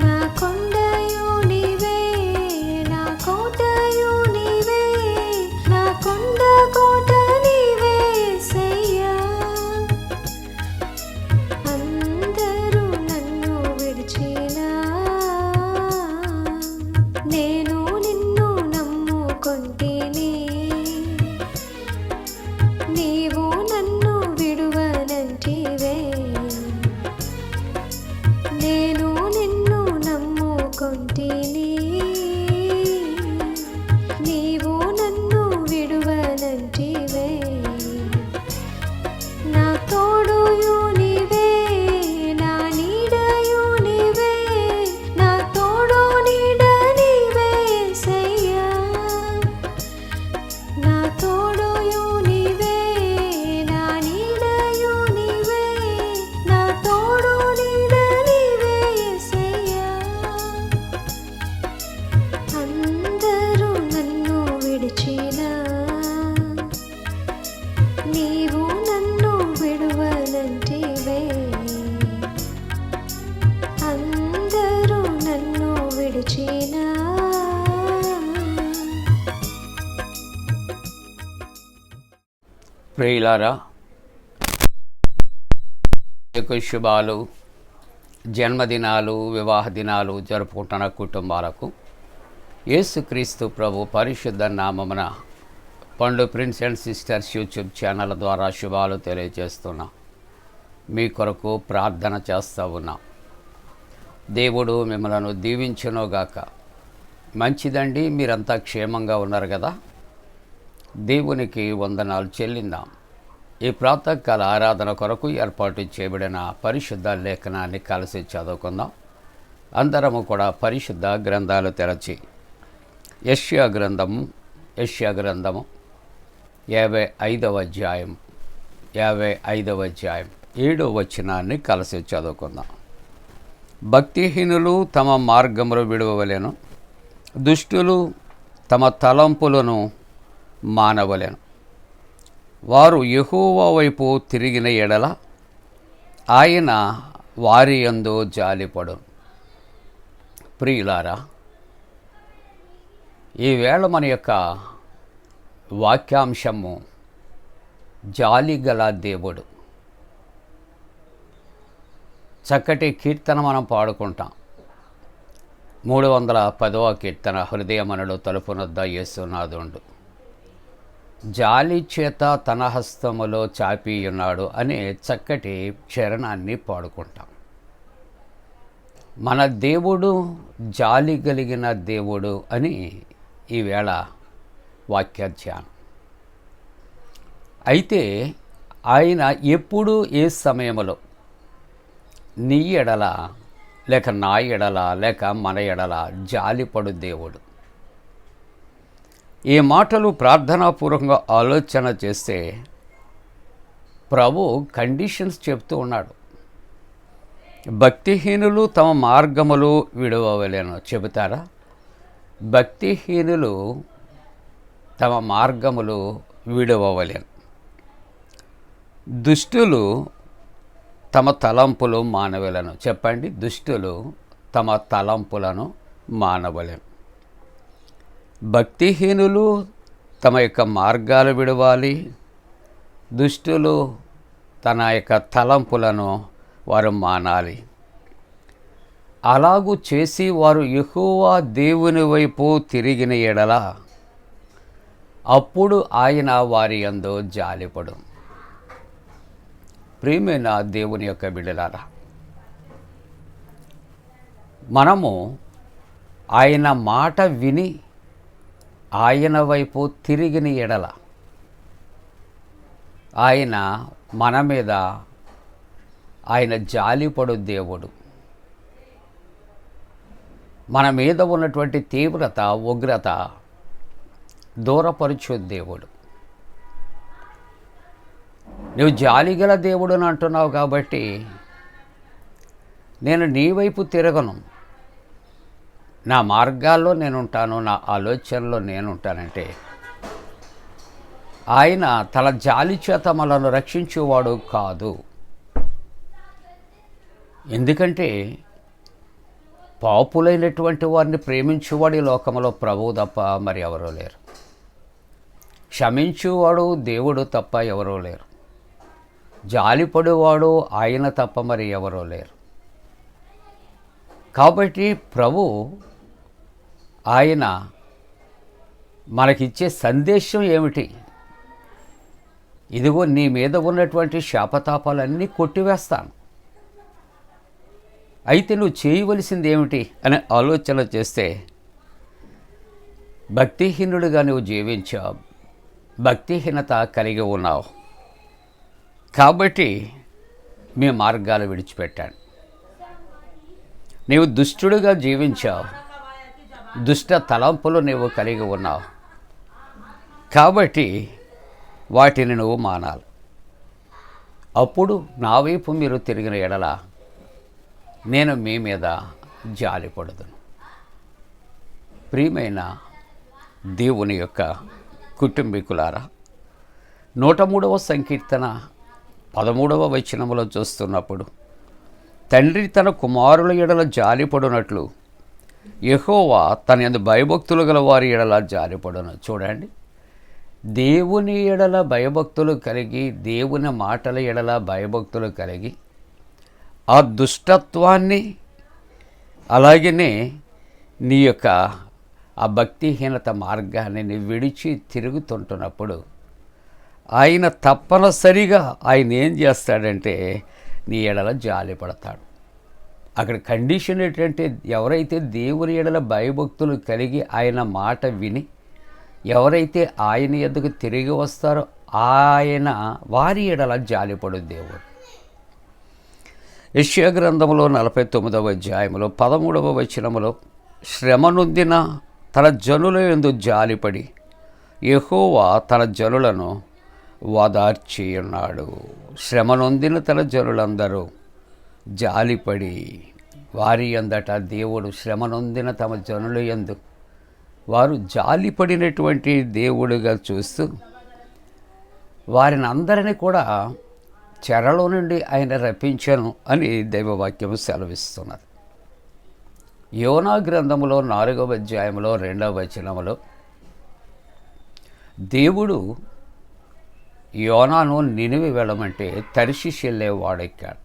నా ప్రియులారా శుభాలు జన్మదినాలు వివాహ దినాలు జరుపుకుంటున్న కుటుంబాలకు యేసుక్రీస్తు ప్రభు పరిశుద్ధ నామమున పండు Prince and sisters YouTube channel ద్వారా శుభాలు తెలియజేస్తున్నా. మీ కొరకు ప్రార్థన చేస్తూ ఉన్నా. దేవుడు మిమ్మలను దీవించునోగాక. మంచిదండి మీరంతా క్షేమంగా ఉన్నారు కదా. దేవునికి వందనాలు చెల్లిందాం. ఈ ప్రాతకాల ఆరాధన కొరకు ఏర్పాటు చేయబడిన పరిశుద్ధ లేఖనాన్ని కలిసి చదువుకుందాం. అందరము కూడా పరిశుద్ధ గ్రంథాలు తెరచి యష్యా గ్రంథము యష్యా గ్రంథము యాభై ఐదవ అధ్యాయం యాభై ఐదవ అధ్యాయం ఏడో వచనాన్ని కలిసి చదువుకుందాం. భక్తిహీనులు తమ మార్గములు విడవలేను దుష్టులు తమ తలంపులను మానవలేను. వారు యహోవా వైపు తిరిగిన ఎడల ఆయన వారి యందు జాలిపడు. ప్రియులారా ఈవేళ మన యొక్క వాక్యాంశము జాలిగల దేవుడు. చక్కటి కీర్తన మనం పాడుకుంటాం. మూడు వందల పదవ కీర్తన హృదయమనుడు తలుపునొద్ద యేసునాథుండు. జాలి చేత తన హస్తములో చాపి ఉన్నాడు అనే చక్కటి చరణాన్ని పాడుకుంటాం. మన దేవుడు జాలి కలిగిన దేవుడు అని ఈవేళ వాక్యధ్యానం. అయితే ఆయన ఎప్పుడు ఏ సమయంలో నీ ఎడల లేక నా ఎడల లేక మన ఎడల జాలిపడు దేవుడు. ఈ మాటలు ప్రార్థనాపూర్వకంగా ఆలోచన చేస్తే ప్రభు కండిషన్స్ చెప్తూ ఉన్నాడు. భక్తిహీనులు తమ మార్గములు విడవలేను చెబుతారా? భక్తిహీనులు తమ మార్గములు విడవలేను దుష్టులు తమ తలంపులు మానవలను. చెప్పండి. దుష్టులు తమ తలంపులను మానవలేను. భక్తిహీనులు తమ యొక్క మార్గాలు విడవాలి. దుష్టులు తన యొక్క తలంపులను వారు మానాలి. అలాగూ చేసి వారు ఎక్కువ దేవుని వైపు తిరిగిన ఎడల అప్పుడు ఆయన వారి యందు జాలిపడు. ప్రేమైన దేవుని యొక్క బిడలారా మనము ఆయన మాట విని ఆయన వైపు తిరిగిన ఎడల. ఆయన మన మీద ఆయన జాలిపడు దేవుడు. మన మీద ఉన్నటువంటి తీవ్రత ఉగ్రత దూరపరచు దేవుడు. నువ్వు జాలిగల దేవుడు అని అంటున్నావు కాబట్టి నేను నీ వైపు తిరగను. నా మార్గాల్లో నేను ఉంటాను నా ఆలోచనలో నేను ఉంటానంటే ఆయన తన జాలి చేత మనల్ని రక్షించేవాడు కాదు. ఎందుకంటే పాపులైనటువంటి వారిని ప్రేమించేవాడు ఈ లోకంలో ప్రభువు తప్ప మరి ఎవరూ లేరు. క్షమించేవాడు దేవుడు తప్ప ఎవరూ లేరు. జాలిపడేవాడు ఆయన తప్ప మరి ఎవరూ లేరు. కాబట్టి ప్రభు ఆయన మనకిచ్చే సందేశం ఏమిటి? ఇదిగో నీ మీద ఉన్నటువంటి శాపతాపాలన్నీ కొట్టివేస్తాను. అయితే నువ్వు చేయవలసింది ఏమిటి? అనే ఆలోచన చేస్తే భక్తిహీనుడిగా నువ్వు జీవించావు. భక్తిహీనత కలిగి ఉన్నావు. కాబట్టి మీ మార్గాలు విడిచిపెట్టాను. నీవు దుష్టుడుగా జీవించావు. దుష్ట తలంపులు నీవు కలిగి ఉన్నావు. కాబట్టి వాటిని నువ్వు మానాలి. అప్పుడు నా వైపు మీరు తిరిగిన ఎడల నేను మీ మీద జాలిపడదును ప్రియమైన దేవుని యొక్క కుటుంబీకులారా నూట మూడవ సంకీర్తన పదమూడవ వచనములో చూస్తున్నప్పుడు తండ్రి తన కుమారుల ఎడల జాలిపడునట్లు యహోవా తన ఎందు భయభక్తులు గల వారి ఎడల జాలిపడును చూడండి. దేవుని ఎడల భయభక్తులు కలిగి దేవుని మాటల ఎడల భయభక్తులు కలిగి ఆ దుష్టత్వాన్ని అలాగనే నీ యొక్క ఆ భక్తిహీనత మార్గాన్ని నీ విడిచి తిరుగుతుంటున్నప్పుడు ఆయన తప్పనిసరిగా ఆయన ఏం చేస్తాడంటే నీ ఎడల జాలి పడతాడు అక్కడ కండిషన్ ఏంటంటే ఎవరైతే దేవుని ఎడల భయభక్తులు కలిగి ఆయన మాట విని ఎవరైతే ఆయన ఎందుకు తిరిగి వస్తారో ఆయన వారి ఎడల జాలిపడు దేవుడు. యశ్యా గ్రంథంలో నలభై తొమ్మిదవ అధ్యాయంలో పదమూడవ వచనములో శ్రమ నొందిన తన జనుల ఎందు జాలిపడి యహోవా తన జనులను వదార్చియున్నాడు. ఉన్నాడు శ్రమ నొందిన తన జనులందరూ జాలిపడి వారి అందట దేవుడు శ్రమనొందిన తమ జనుల ఎందు వారు జాలిపడినటువంటి దేవుడుగా చూస్తూ వారిని అందరినీ కూడా చెరలో నుండి ఆయన రప్పించను అని దైవవాక్యము సెలవిస్తున్నది. యోనా గ్రంథములో నాలుగవ అధ్యాయంలో రెండవ వచనములో దేవుడు యోనాను నినివి వెళ్ళమంటే తరిశిష్ వాడెక్కాడు.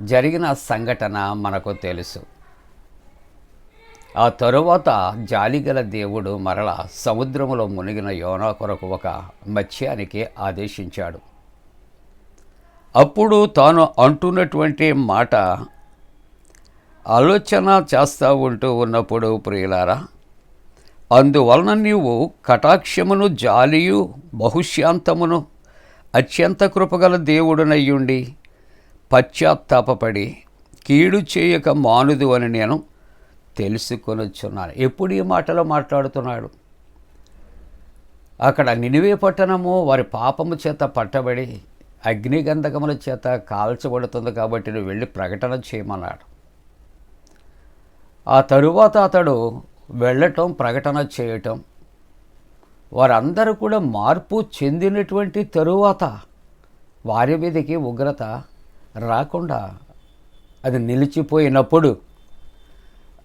జరిగిన సంఘటన మనకు తెలుసు. ఆ తరువాత జాలిగల దేవుడు మరల సముద్రములో మునిగిన యోనా కొరకు ఒక మత్స్యానికి ఆదేశించాడు. అప్పుడు తాను అంటున్నటువంటి మాట ఆలోచన చేస్తూ ఉంటూ ఉన్నప్పుడు ప్రియులారా అందువలన నీవు కటాక్షమును జాలియు బహుశాంతమును అత్యంత కృపగల దేవుడునయ్యుండి పశ్చాత్తాపపడి కీడు చేయక మానుదు అని నేను తెలుసుకొనొచ్చున్నాను ఎప్పుడు ఈ మాటలో మాట్లాడుతున్నాడు? అక్కడ నినివే పట్టణము వారి పాపము చేత పట్టబడి అగ్నిగంధకముల చేత కాల్చబడుతుంది కాబట్టి నువ్వు వెళ్ళి ప్రకటన చేయమన్నాడు. ఆ తరువాత అతడు వెళ్ళటం ప్రకటన చేయటం వారందరూ కూడా మార్పు చెందినటువంటి తరువాత వారి మీదకి ఉగ్రత రాకుండా అది నిలిచిపోయినప్పుడు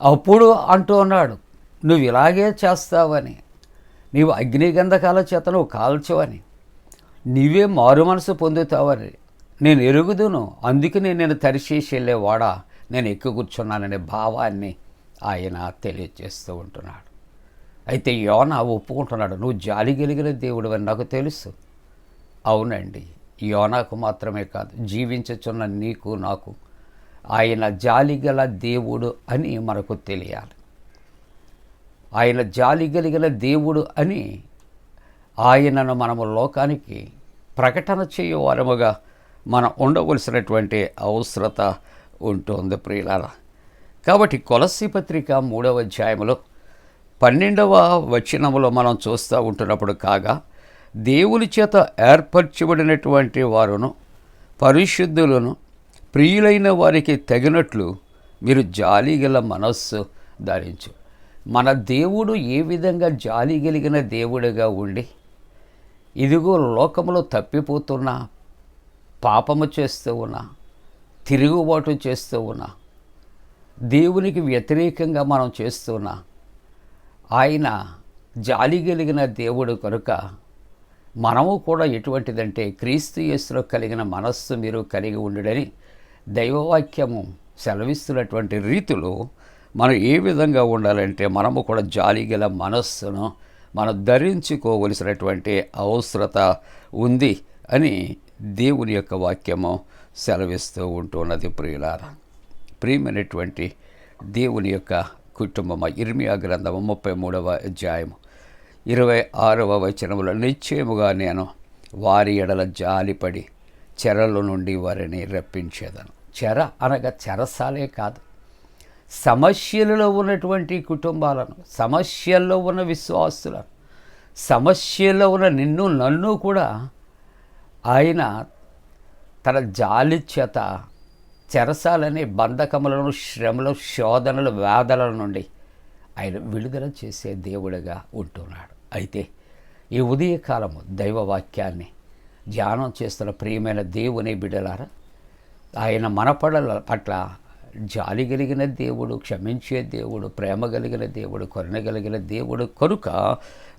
అప్పుడు అంటూ ఉన్నాడు నువ్వు ఇలాగే చేస్తావని నీవు అగ్నిగంధకాల చేత నువ్వు కాల్చవని నీవే మారు మనసు పొందుతావని నేను ఎరుగుదును అందుకనే నేను తరిచేసి వెళ్ళేవాడా నేను ఎక్కువ కూర్చున్నాననే భావాన్ని ఆయన తెలియజేస్తూ ఉంటున్నాడు. అయితే యోన ఒప్పుకుంటున్నాడు నువ్వు జాలి కలిగిన దేవుడు అని నాకు తెలుసు. అవునండి యోనాకు మాత్రమే కాదు జీవించుచున్న నీకు నాకు. ఆయన జాలిగల దేవుడు అని మనకు తెలియాలి. ఆయన జాలి కలిగిన దేవుడు అని ఆయనను మనము లోకానికి ప్రకటన చేయవారముగా మనం ఉండవలసినటువంటి అవసరత ఉంటుంది ప్రియులార. కాబట్టి కొలసి పత్రిక మూడవ అధ్యాయంలో పన్నెండవ వచనములో మనం చూస్తూ ఉంటున్నప్పుడు కాగా దేవుని చేత ఏర్పరచబడినటువంటి వారును పరిశుద్ధులను ప్రియులైన వారికి తగినట్లు మీరు జాలిగల మనస్సు ధరించు. మన దేవుడు ఏ విధంగా జాలి కలిగిన దేవుడిగా ఉండి ఇదిగో లోకంలో తప్పిపోతున్నా పాపము చేస్తూ ఉన్నా తిరుగుబాటు చేస్తూ ఉన్నా దేవునికి వ్యతిరేకంగా మనం చేస్తున్నా ఆయన జాలి కలిగిన దేవుడు కనుక మనము కూడా ఎటువంటిదంటే క్రీస్తు యేసులో కలిగిన మనస్సు మీరు కలిగి ఉండడని దైవవాక్యము సెలవిస్తున్నటువంటి రీతిలో మనం ఏ విధంగా ఉండాలంటే మనము కూడా జాలి గల మనస్సును మనం ధరించుకోవలసినటువంటి అవసరత ఉంది అని దేవుని యొక్క వాక్యము సెలవిస్తూ ఉంటున్నది ప్రియులారా. ప్రియమైనటువంటి దేవుని యొక్క కుటుంబం ఇర్మియా గ్రంథము ముప్పై మూడవ అధ్యాయము. ఇరవై ఆరవ వచనములో నిశ్చయముగా నేను వారి ఎడల జాలిపడి చెరల నుండి వారిని రప్పించేదను. చెర అనగా చెరసాలే కాదు. సమస్యలలో ఉన్నటువంటి కుటుంబాలను సమస్యల్లో ఉన్న విశ్వాసులను సమస్యల్లో ఉన్న నిన్ను నన్ను కూడా ఆయన తన జాలి చేత చెరసాలని బంధకములను శ్రమలు శోధనలు వేదనల నుండి ఆయన విడుదల చేసే దేవుడిగా ఉంటున్నాడు. అయితే ఈ ఉదయకాలము దైవవాక్యాన్ని ధ్యానం చేస్తున్న ప్రియమైన దేవుని బిడలారా ఆయన మన పడల పట్ల జాలి కలిగిన దేవుడు క్షమించే దేవుడు ప్రేమ కలిగిన దేవుడు కొనగలిగిన కలిగిన దేవుడు కనుక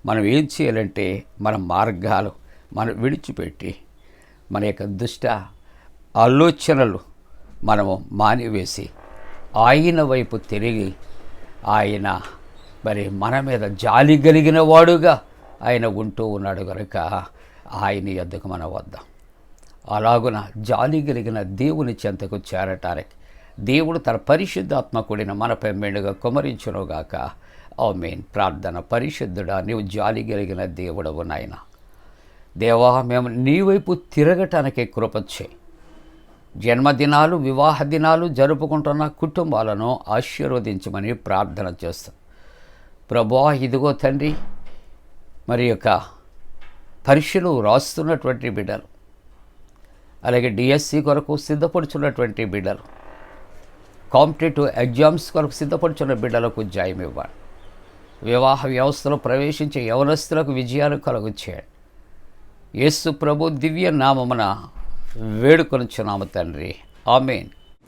మనం ఏం చేయాలంటే మన మార్గాలు మనం విడిచిపెట్టి మన యొక్క దుష్ట ఆలోచనలు మనము మానివేసి ఆయన వైపు తిరిగి ఆయన మరి మన మీద జాలి కలిగిన వాడుగా ఆయన ఉంటూ ఉన్నాడు కనుక ఆయన ఎద్దుకు మనం వద్దాం. అలాగున జాలి కలిగిన దేవుని చెంతకు చేరటానికి దేవుడు తన పరిశుద్ధాత్మ కూడిన మనపై మెండుగా కుమరించునుగాక. ఓ మెయిన్ ప్రార్థన పరిశుద్ధుడా నీవు జాలి కలిగిన దేవుడవు నాయన. దేవా మేము నీ వైపు తిరగటానికి కృపచ్చే జన్మదినాలు వివాహ దినాలు జరుపుకుంటున్న కుటుంబాలను ఆశీర్వదించమని ప్రార్థన చేస్తాం. ప్రభా ఇదిగో తండ్రి మరి యొక్క పరీక్షలు రాస్తున్నటువంటి బిడ్డలు అలాగే డిఎస్సి కొరకు సిద్ధపడుచున్నటువంటి బిడ్డలు కాంపిటేటివ్ ఎగ్జామ్స్ కొరకు సిద్ధపడుచున్న బిడ్డలకు జాయం ఇవ్వండి. వివాహ వ్యవస్థలో ప్రవేశించే యవనస్తులకు విజయాలు కలుగు చేయండి. యేసు ప్రభు దివ్య నామమున వేడుకొనుచున్నాము తండ్రి. ఆమెన్.